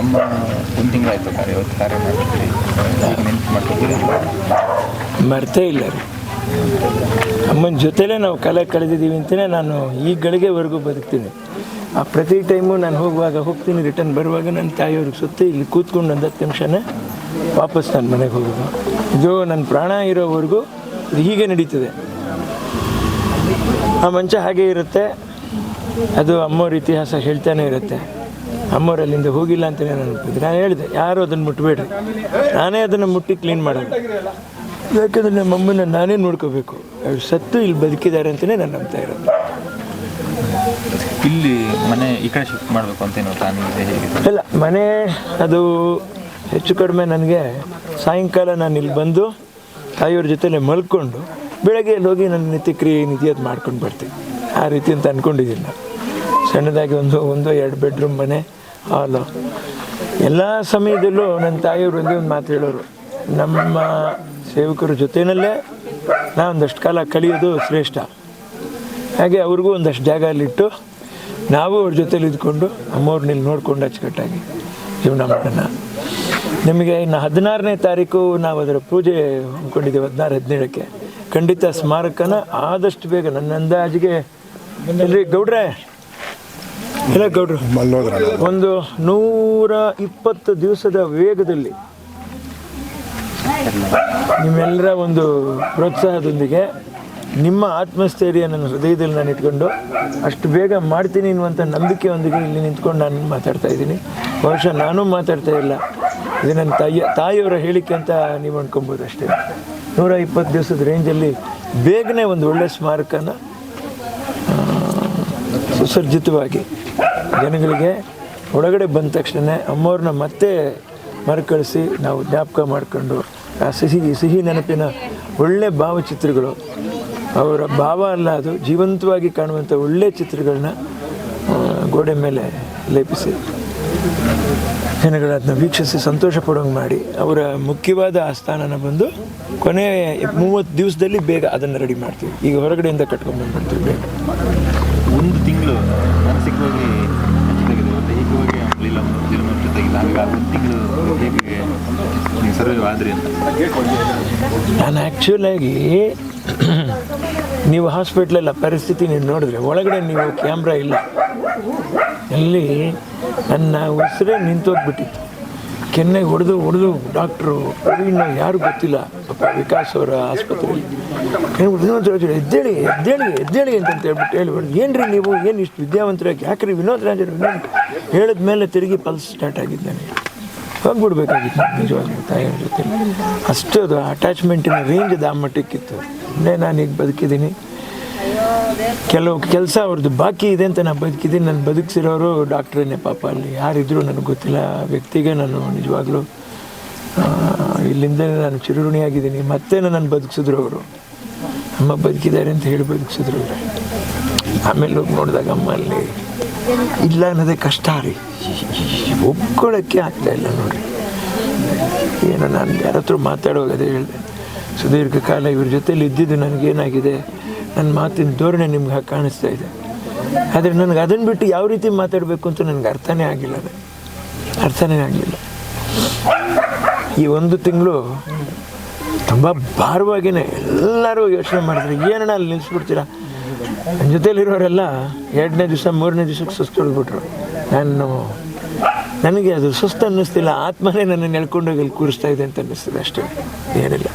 ಅಮ್ಮ ಒಂದು ತಿಂಗಳಾಯ್ತು ಕಾರ್ಯ ಇವತ್ತು ಕಾರ್ಯ ಮಾಡ್ತೀವಿ ಮರ್ತೇ ಇಲ್ಲ ರೀ. ಅಮ್ಮನ ಜೊತೆಲೇ ನಾವು ಕಲೆ ಕಳೆದಿದ್ದೀವಿ ಅಂತಲೇ ನಾನು ಈ ಗಳಿಗೆವರೆಗೂ ಬದುಕ್ತೀನಿ. ಆ ಪ್ರತಿ ಟೈಮು ನಾನು ಹೋಗುವಾಗ ಹೋಗ್ತೀನಿ, ರಿಟರ್ನ್ ಬರುವಾಗ ನನ್ನ ತಾಯಿಯವ್ರಿಗೆ ಸುತ್ತ ಇಲ್ಲಿ ಕೂತ್ಕೊಂಡು ಒಂದು ಹತ್ತು ನಿಮಿಷನೇ ವಾಪಸ್ ನನ್ನ ಮನೆಗೆ ಹೋಗೋದು. ಇದು ನನ್ನ ಪ್ರಾಣ ಇರೋವರೆಗೂ ಹೀಗೆ ನಡೀತದೆ. ಆ ಮಂಚ ಹಾಗೆ ಇರುತ್ತೆ. ಅದು ಅಮ್ಮವ್ರ ಇತಿಹಾಸ ಹೇಳ್ತಾನೆ ಇರುತ್ತೆ. ಅಮ್ಮವ್ರು ಅಲ್ಲಿಂದ ಹೋಗಿಲ್ಲ ಅಂತಲೇ ನಾನು ಅನ್ಕೊಂಡಿದ್ದೆ ನಾನು ಹೇಳಿದೆ ಯಾರು ಅದನ್ನು ಮುಟ್ಟಬೇಡ್ರಿ ನಾನೇ ಅದನ್ನು ಮುಟ್ಟಿ ಕ್ಲೀನ್ ಮಾಡೋದು. ಯಾಕಂದ್ರೆ ನಮ್ಮ ಅಮ್ಮನ ನಾನೇ ನೋಡ್ಕೋಬೇಕು. ಅವ್ರು ಸತ್ತು ಇಲ್ಲಿ ಬದುಕಿದ್ದಾರೆ ಅಂತಲೇ ನಾನು ನಂಬ್ತಾ ಇರೋದು. ಇಲ್ಲಿ ಮನೆ ಈ ಕಡೆ ಶಿಫ್ಟ್ ಮಾಡಬೇಕು ಅಂತ ಹೇಗೆ? ಇಲ್ಲ ಮನೆ ಅದು ಹೆಚ್ಚು ಕಡಿಮೆ ನನಗೆ ಸಾಯಂಕಾಲ ನಾನು ಇಲ್ಲಿ ಬಂದು ತಾಯಿಯವ್ರ ಜೊತೆಲೆ ಮಲ್ಕೊಂಡು ಬೆಳಗ್ಗೆ ಇಲ್ಲಿ ಹೋಗಿ ನನ್ನ ನಿತ್ಯಕ್ರಿಯೆ ನಿಧಿಯದು ಮಾಡ್ಕೊಂಡು ಬರ್ತೀನಿ. ಆ ರೀತಿ ಅಂತ ಅಂದ್ಕೊಂಡಿದ್ದೀನಿ ನಾನು ಸಣ್ಣದಾಗಿ ಒಂದು ಒಂದು ಎರಡು ಬೆಡ್ರೂಮ್ ಮನೆ. ಹಾಲು. ಎಲ್ಲ ಸಮಯದಲ್ಲೂ ನನ್ನ ತಾಯಿಯವರು ಒಂದೇ ಮಾತು ಹೇಳೋರು. ನಮ್ಮ ಸೇವಕರ ಜೊತೆಯಲ್ಲೇ ನಾನು ಒಂದಷ್ಟು ಕಾಲ ಕಲಿಯೋದು ಶ್ರೇಷ್ಠ. ಹಾಗೆ ಅವ್ರಿಗೂ ಒಂದಷ್ಟು ಜಾಗ ಅಲ್ಲಿಟ್ಟು ನಾವು ಅವ್ರ ಜೊತೇಲಿ ಇದ್ಕೊಂಡು ಅಮ್ಮವ್ರನ್ನ ಇಲ್ಲಿ ನೋಡ್ಕೊಂಡು ಅಚ್ಚುಕಟ್ಟಾಗಿ ಜೀವನ ಮಾಡೋಣ. ನಿಮಗೆ ಇನ್ನು ಹದಿನಾರನೇ ತಾರೀಕು ನಾವು ಅದರ ಪೂಜೆ ಹಮ್ಮಿಕೊಂಡಿದ್ದೇವೆ ಹದಿನಾರು, ಹದಿನೇಳಕ್ಕೆ. ಖಂಡಿತ ಸ್ಮಾರಕನ ಆದಷ್ಟು ಬೇಗ ನನ್ನ ಅಂದಾಜಿಗೆ ಗೌಡ್ರೆ ಗೌಡ್ರು. ಒಂದು ನೂರ ಇಪ್ಪತ್ತು ದಿವಸದ ವೇಗದಲ್ಲಿ ನಿಮ್ಮೆಲ್ಲರ ಒಂದು ಪ್ರೋತ್ಸಾಹದೊಂದಿಗೆ ನಿಮ್ಮ ಆತ್ಮಸ್ಥೈರ್ಯ ನನ್ನ ಹೃದಯದಲ್ಲಿ ನಾನು ಇಟ್ಕೊಂಡು ಅಷ್ಟು ಬೇಗ ಮಾಡ್ತೀನಿ ಅನ್ನುವಂಥ ನಂಬಿಕೆಯೊಂದಿಗೆ ಇಲ್ಲಿ ನಿಂತ್ಕೊಂಡು ನಾನು ಮಾತಾಡ್ತಾ ಇದ್ದೀನಿ. ಬಹುಶಃ ನಾನು ಮಾತಾಡ್ತಾ ಇಲ್ಲ. ಇದು ನನ್ನ ತಾಯಿಯ ತಾಯಿಯವರ ಹೇಳಿಕೆ ಅಂತ ನೀವು ಅಂದ್ಕೊಬೋದು ಅಷ್ಟೇ. ನೂರ ಇಪ್ಪತ್ತು ದಿವಸದ ರೇಂಜಲ್ಲಿ ಬೇಗನೆ ಒಂದು ಒಳ್ಳೆಯ ಸ್ಮಾರಕನ ಸುಸರ್ಜಿತವಾಗಿ ಜನಗಳಿಗೆ ಒಳಗಡೆ ಬಂದ ತಕ್ಷಣ ಅಮ್ಮವ್ರನ್ನ ಮತ್ತೆ ಮರುಕಳಿಸಿ ನಾವು ಜ್ಞಾಪಕ ಮಾಡಿಕೊಂಡು, ಆ ಸಿಹಿ ಸಿಹಿ ನೆನಪಿನ ಒಳ್ಳೆ ಭಾವಚಿತ್ರಗಳು, ಅವರ ಭಾವ ಅಲ್ಲ ಅದು, ಜೀವಂತವಾಗಿ ಕಾಣುವಂಥ ಒಳ್ಳೆ ಚಿತ್ರಗಳನ್ನ ಗೋಡೆ ಮೇಲೆ ಲೇಪಿಸಿ. ಜನಗಳನ್ನ ಅದನ್ನ ವೀಕ್ಷಿಸಿ ಸಂತೋಷ ಪಡೋಂಗೆ ಮಾಡಿ, ಅವರ ಮುಖ್ಯವಾದ ಆಸ್ಥಾನನ ಬಂದು ಕೊನೆ ಮೂವತ್ತು ದಿವಸದಲ್ಲಿ ಬೇಗ ಅದನ್ನು ರೆಡಿ ಮಾಡ್ತೀವಿ. ಈಗ ಹೊರಗಡೆಯಿಂದ ಕಟ್ಕೊಂಡು ಬಂದ್ಬಿಡ್ತೀವಿ ಬೇಗ. ಒಂದು ತಿಂಗಳು ಮಾನಸಿಕವಾಗಿ ನಾನು ಆ್ಯಕ್ಚುಲಾಗಿ ನೀವು ಹಾಸ್ಪಿಟ್ಲೆಲ್ಲ ಪರಿಸ್ಥಿತಿ ನೀವು ನೋಡಿದ್ರೆ ಒಳಗಡೆ ನೀವು ಕ್ಯಾಮ್ರಾ ಇಲ್ಲ. ಅಲ್ಲಿ ನನ್ನ ಉಸಿರೇ ನಿಂತೋಗ್ಬಿಟ್ಟಿತ್ತು. ಕೆನ್ನೆಗೆ ಹೊಡೆದು ಹೊಡೆದು ಡಾಕ್ಟ್ರು, ಪ್ರವೀಣ್ ಯಾರು ಗೊತ್ತಿಲ್ಲ. ಪಾಪ ವಿಕಾಸ್ ಅವರ ಆಸ್ಪತ್ರೆಯಲ್ಲಿ. ಏನು ರಾಜರು ಎದ್ದೇಳಿ ಎದ್ದೇಳಿ ಎದ್ದೇಳಿ ಅಂತ ಹೇಳ್ಬಿಟ್ಟು ಹೇಳ್ಬಿಟ್ಟು ಏನ್ರಿ ನೀವು? ಏನು ಇಷ್ಟು ವಿದ್ಯಾವಂತರಾಗಿ, ಯಾಕ್ರಿ ವಿನೋದ್ ರಾಜರು ಹೇಳಿದ ಮೇಲೆ ತಿರುಗಿ ಪಲ್ಸ್ ಸ್ಟಾರ್ಟ್ ಆಗಿದ್ದಾನೆ ಹೋಗ್ಬಿಡ್ಬೇಕಾಗಿತ್ತು, ನಿಜವಾಗ್ಲೂ ತಾಯಿಯ ಜೊತೆ. ಅಷ್ಟು ಅದು ಅಟ್ಯಾಚ್ಮೆಂಟಿನ ರೇಂಜ್ ಆ ಮಟ್ಟಕ್ಕಿತ್ತು. ನಾನು ಈಗ ಬದುಕಿದ್ದೀನಿ. ಕೆಲವು ಕೆಲಸ ಅವ್ರದ್ದು ಬಾಕಿ ಇದೆ ಅಂತ ನಾನು ಬದುಕಿದ್ದೀನಿ. ನಾನು ಬದುಕಿಸಿರೋರು ಡಾಕ್ಟ್ರೇನೇ ಪಾಪ. ಅಲ್ಲಿ ಯಾರಿದ್ರು ನನಗೆ ಗೊತ್ತಿಲ್ಲ. ಆ ವ್ಯಕ್ತಿಗೆ ನಾನು ನಿಜವಾಗ್ಲೂ ಇಲ್ಲಿಂದಲೇ ಇಲ್ಲಿಂದ ನಾನು ಚಿರುಋಣಿಯಾಗಿದ್ದೀನಿ. ಮತ್ತೆ ನಾನು ಬದುಕಿಸಿದ್ರು ಅವರು. ಅಮ್ಮ ಬದುಕಿದ್ದಾರೆ ಅಂತ ಹೇಳಿ ಬದುಕಿಸಿದ್ರು ಅವ್ರು. ಆಮೇಲೆ ಹೋಗಿ ನೋಡಿದಾಗ ಅಮ್ಮ ಅಲ್ಲಿ, ಇಲ್ಲ ಅನ್ನೋದೇ ಕಷ್ಟ ರೀ. ಒಪ್ಕೊಳ್ಳೋಕ್ಕೆ ಆಗ್ತಾ ಇಲ್ಲ ನೋಡ್ರಿ. ಏನೋ ನಾನು ಯಾರತ್ರ ಮಾತಾಡುವಾಗ ಅದೇ ಹೇಳಿದೆ. ಸುದೀರ್ಘ ಕಾಲ ಇವ್ರ ಜೊತೆಲಿ ಇದ್ದಿದ್ದು ನನಗೇನಾಗಿದೆ? ನನ್ನ ಮಾತಿನ ಧೋರಣೆ ನಿಮ್ಗೆ ಹಾಗೆ ಕಾಣಿಸ್ತಾ ಇದೆ. ಆದರೆ ನನಗೆ ಅದನ್ನು ಬಿಟ್ಟು ಯಾವ ರೀತಿ ಮಾತಾಡಬೇಕು ಅಂತ ನನಗೆ ಅರ್ಥನೇ ಆಗಿಲ್ಲ ಅದು. ಅರ್ಥನೇ ಆಗಲಿಲ್ಲ ಈ ಒಂದು ತಿಂಗಳು ತುಂಬ ಭಾರವಾಗಿನೇ ಎಲ್ಲರೂ ಯೋಚನೆ ಮಾಡಿದ್ರೆ, ಏನಣ್ಣ ಅಲ್ಲಿ ನಿಲ್ಲಿಸ್ಬಿಡ್ತೀರಾ ನನ್ನ ಜೊತೇಲಿರೋರೆಲ್ಲ ಎರಡನೇ ದಿವಸ, ಮೂರನೇ ದಿವಸಕ್ಕೆ ಸುಸ್ತು ಹೊಡ್ಬಿಟ್ರು ನಾನು ನನಗೆ ಅದು ಸುಸ್ತು ಅನ್ನಿಸ್ತಿಲ್ಲ, ಆತ್ಮನೇ ನನ್ನನ್ನು ಎಳ್ಕೊಂಡೋಗಿ ಅಲ್ಲಿ ಕೂರಿಸ್ತಾ ಇದೆ ಅಂತ ಅನ್ನಿಸ್ತದೆ ಅಷ್ಟೇ, ಏನಿಲ್ಲ.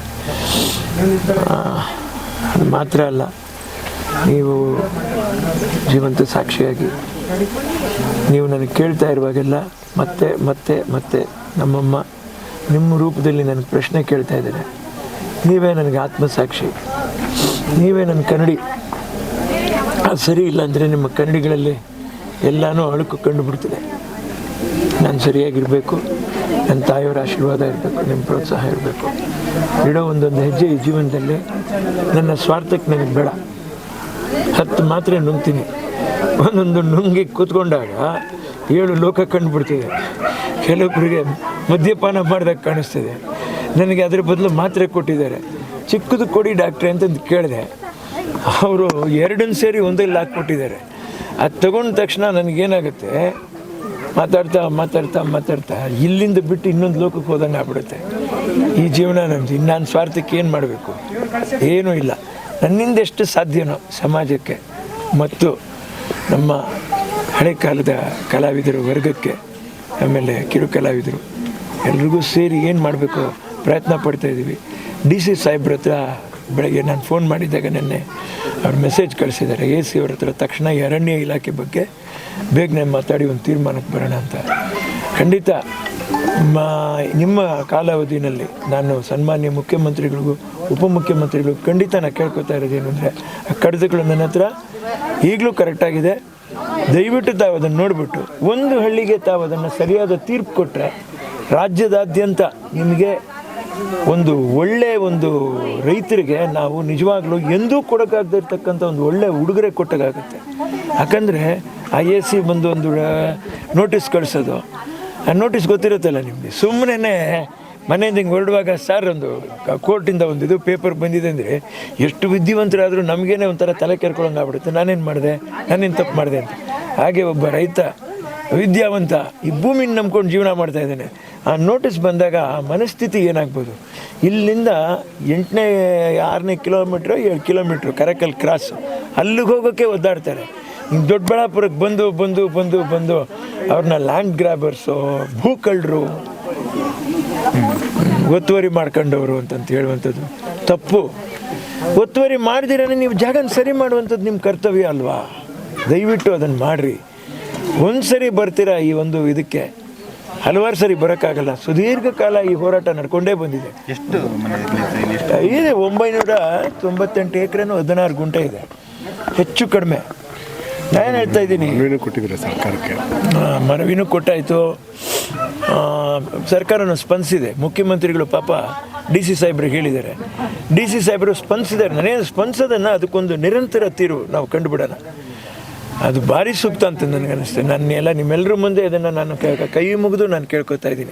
ಮಾತ್ರ ಅಲ್ಲ. ನೀವು ಜೀವಂತ ಸಾಕ್ಷಿಯಾಗಿ. ನೀವು ನನಗೆ ಕೇಳ್ತಾ ಇರುವಾಗೆಲ್ಲ ಮತ್ತೆ ಮತ್ತೆ ಮತ್ತೆ ನಮ್ಮಮ್ಮ ನಿಮ್ಮ ರೂಪದಲ್ಲಿ ನನಗೆ ಪ್ರಶ್ನೆ ಕೇಳ್ತಾ ಇದ್ದಾರೆ. ನೀವೇ ನನಗೆ ಆತ್ಮಸಾಕ್ಷಿ. ನೀವೇ ನನ್ನ ಕನ್ನಡಿ. ಅದು ಸರಿ ಇಲ್ಲ ಅಂದರೆ ನಿಮ್ಮ ಕನ್ನಡಿಗಳಲ್ಲಿ ಎಲ್ಲನೂ ಅಳುಕು ಕಂಡು ಬಿಡ್ತದೆ ನಾನು ಸರಿಯಾಗಿರಬೇಕು. ನನ್ನ ತಾಯಿಯವರ ಆಶೀರ್ವಾದ ಇರಬೇಕು. ನಿಮ್ಮ ಪ್ರೋತ್ಸಾಹ ಇರಬೇಕು. ಇಡೋ ಒಂದೊಂದು ಹೆಜ್ಜೆ ಈ ಜೀವನದಲ್ಲಿ. ನನ್ನ ಸ್ವಾರ್ಥಕ್ಕೆ ನನಗೆ ಬೇಡ. ಹತ್ತು ಮಾತ್ರ ನುಂಗ್ತೀನಿ. ಒಂದೊಂದು ನುಂಗಿ ಕೂತ್ಕೊಂಡಾಗ ಏಳು ಲೋಕ ಕಂಡುಬಿಡ್ತಿದೆ. ಕೆಲವೊಬ್ಬರಿಗೆ ಮದ್ಯಪಾನ ಮಾಡಿದಾಗ ಕಾಣಿಸ್ತಿದೆ. ನನಗೆ ಅದರ ಬದಲು ಮಾತ್ರೆ ಕೊಟ್ಟಿದ್ದಾರೆ. ಚಿಕ್ಕದು ಕೊಡಿ ಡಾಕ್ಟ್ರೆ ಅಂತಂದು ಕೇಳಿದೆ. ಅವರು ಎರಡನ್ನು ಸೇರಿ ಒಂದಲ್ಲಿ ಹಾಕ್ಕೊಟ್ಟಿದ್ದಾರೆ ಅದು ತಗೊಂಡ ತಕ್ಷಣ ನನಗೇನಾಗುತ್ತೆ? ಮಾತಾಡ್ತಾ ಮಾತಾಡ್ತಾ ಮಾತಾಡ್ತಾ ಇಲ್ಲಿಂದ ಬಿಟ್ಟು ಇನ್ನೊಂದು ಲೋಕಕ್ಕೆ ಹೋದಂಗೆ ಆಗ್ಬಿಡುತ್ತೆ. ಈ ಜೀವನ ನಮ್ಮದು ಇನ್ನು ನಾನು ಸ್ವಾರ್ಥಕ್ಕೆ ಏನು ಮಾಡಬೇಕು? ಏನೂ ಇಲ್ಲ. ನನ್ನಿಂದ ಎಷ್ಟು ಸಾಧ್ಯನೋ ಸಮಾಜಕ್ಕೆ. ಮತ್ತು ನಮ್ಮ ಹಳೆ ಕಾಲದ ಕಲಾವಿದರ ವರ್ಗಕ್ಕೆ ಆಮೇಲೆ ಕಿರು ಕಲಾವಿದರು, ಎಲ್ರಿಗೂ ಸೇರಿ ಏನು ಮಾಡಬೇಕು ಪ್ರಯತ್ನ ಪಡ್ತಾ ಇದ್ದೀವಿ. ಡಿ ಸಿ ಸಾಹೇಬ್ರ ಹತ್ರ ಬೆಳಗ್ಗೆ ನಾನು ಫೋನ್ ಮಾಡಿದ್ದಾಗ ನೆನ್ನೆ ಅವ್ರು ಮೆಸೇಜ್ ಕಳಿಸಿದ್ದಾರೆ. ಎ ಸಿ ಅವ್ರ ಹತ್ರ ತಕ್ಷಣ ಅರಣ್ಯ ಇಲಾಖೆ ಬಗ್ಗೆ ಬೇಗನೆ ಮಾತಾಡಿ ಒಂದು ತೀರ್ಮಾನಕ್ಕೆ ಬರೋಣ ಅಂತ. ಖಂಡಿತ ಮಾ- ನಿಮ್ಮ ಕಾಲಾವಧಿನಲ್ಲಿ ನಾನು ಸನ್ಮಾನ್ಯ ಮುಖ್ಯಮಂತ್ರಿಗಳಿಗೂ ಉಪಮುಖ್ಯಮಂತ್ರಿಗಳು ಖಂಡಿತ ನಾನು ಕೇಳ್ಕೊತಾ ಇರೋದೇನು ಅಂದರೆ, ಆ ಕಡತಗಳು ನನ್ನ ಹತ್ರ ಈಗಲೂ ಕರೆಕ್ಟಾಗಿದೆ ದಯವಿಟ್ಟು ತಾವು ಅದನ್ನು ನೋಡಿಬಿಟ್ಟು, ಒಂದು ಹಳ್ಳಿಗೆ ತಾವು ಅದನ್ನು ಸರಿಯಾದ ತೀರ್ಪು ಕೊಟ್ಟರೆ ರಾಜ್ಯದಾದ್ಯಂತ ನಿಮಗೆ ಒಂದು ಒಳ್ಳೆ ಒಂದು ರೈತರಿಗೆ ನಾವು ನಿಜವಾಗ್ಲೂ ಎಂದೂ ಕೊಡೋಕ್ಕಾಗದೇ ಇರ್ತಕ್ಕಂಥ ಒಂದು ಒಳ್ಳೆ ಉಡುಗೊರೆ ಕೊಟ್ಟಾಗುತ್ತೆ ಯಾಕಂದರೆ, ಐ ಎ ಸಿ ಬಂದು ಒಂದು ನೋಟಿಸ್ ಕಳಿಸೋದು ನೋಟಿಸ್ ಗೊತ್ತಿರುತ್ತಲ್ಲ ನಿಮಗೆ? ಸುಮ್ಮನೆ ಮನೆಯಿಂದ ಹಿಂಗೆ ಹೊರಡುವಾಗ ಸರ್ ಒಂದು ಕೋರ್ಟಿಂದ ಒಂದು ಇದು ಪೇಪರ್ ಬಂದಿದೆ ಅಂದರೆ ಎಷ್ಟು ವಿದ್ಯಾವಂತರಾದರೂ ನಮಗೇನೆ ಒಂಥರ ತಲೆ ಕೆರ್ಕೊಳ್ಳೋಂಗೆ ಆಗ್ಬಿಡುತ್ತೆ. ನಾನೇನು ಮಾಡಿದೆ? ನಾನೇನು ತಪ್ಪು ಮಾಡಿದೆ ಅಂತ. ಹಾಗೆ ಒಬ್ಬ ರೈತ, ವಿದ್ಯಾವಂತ ಈ ಭೂಮಿನ ನಂಬ್ಕೊಂಡು ಜೀವನ ಮಾಡ್ತಾ ಇದ್ದಾನೆ. ಆ ನೋಟಿಸ್ ಬಂದಾಗ ಆ ಮನಸ್ಥಿತಿ ಏನಾಗ್ಬೋದು? ಇಲ್ಲಿಂದ ಎಂಟನೇ, ಆರನೇ ಕಿಲೋಮೀಟ್ರ್ ಏಳು ಕಿಲೋಮೀಟ್ರು ಕರಕಲ್ ಕ್ರಾಸ್ ಅಲ್ಲಿಗೆ ಹೋಗೋಕ್ಕೆ ಒದ್ದಾಡ್ತಾರೆ. ದೊಡ್ಡಬಳ್ಳಾಪುರಕ್ಕೆ ಬಂದು ಬಂದು ಬಂದು ಬಂದು ಅವ್ರನ್ನ ಲ್ಯಾಂಡ್ ಗ್ರಾಬರ್ಸು ಭೂಕಳ್ಳರು ಒತ್ತುವರಿ ಮಾಡ್ಕೊಂಡವರು ಅಂತಂತ ಹೇಳುವಂಥದ್ದು. ತಪ್ಪು. ಒತ್ತುವರಿ ಮಾಡಿದಿರೇ ನೀವು ಜಾಗನ ಸರಿ ಮಾಡುವಂಥದ್ದು ನಿಮ್ಮ ಕರ್ತವ್ಯ ಅಲ್ವಾ? ದಯವಿಟ್ಟು ಅದನ್ನು ಮಾಡಿರಿ. ಒಂದು ಸರಿ ಬರ್ತೀರಾ ಈ ಒಂದು ಇದಕ್ಕೆ? ಹಲವಾರು ಸರಿ ಬರೋಕ್ಕಾಗಲ್ಲ. ಸುದೀರ್ಘ ಕಾಲ ಈ ಹೋರಾಟ ನಡ್ಕೊಂಡೇ ಬಂದಿದೆ. ಎಷ್ಟು ಇದೆ ಒಂಬೈನೂರ ತೊಂಬತ್ತೆಂಟು ಎಕರೆನೂ ಹದಿನಾರು ಗುಂಟೆ ಇದೆ. ಹೆಚ್ಚು ಕಡಿಮೆ. ನಾನು ಹೇಳ್ತಾ ಇದ್ದೀನಿ. ಮನವಿನೂ ಕೊಟ್ಟಿದ್ದೀರಾ ಸರ್ಕಾರಕ್ಕೆ? ಮನವಿನೂ ಕೊಟ್ಟಾಯಿತು. ಸರ್ಕಾರನೂ ಸ್ಪಂದಿಸಿದೆ. ಮುಖ್ಯಮಂತ್ರಿಗಳು ಪಾಪ ಡಿ ಸಿ ಸಾಹೇಬ್ರಿಗೆ ಹೇಳಿದ್ದಾರೆ. ಡಿ ಸಿ ಸಾಹೇಬರು ಸ್ಪಂದಿಸಿದ್ದಾರೆ. ನಾನೇನು ಸ್ಪಂದಿಸೋದನ್ನು ಅದಕ್ಕೊಂದು ನಿರಂತರ ತೀರು ನಾವು ಕಂಡುಬಿಡೋಣ ಅದು ಭಾರಿ ಸೂಕ್ತ ಅಂತ ನನಗನ್ನಿಸ್ತದೆ ನನ್ನ ಎಲ್ಲ ನಿಮ್ಮೆಲ್ಲರ ಮುಂದೆ ಅದನ್ನು ನಾನು ಕ- ಕೈ ಮುಗಿದು ನಾನು ಕೇಳ್ಕೊತಾ ಇದ್ದೀನಿ.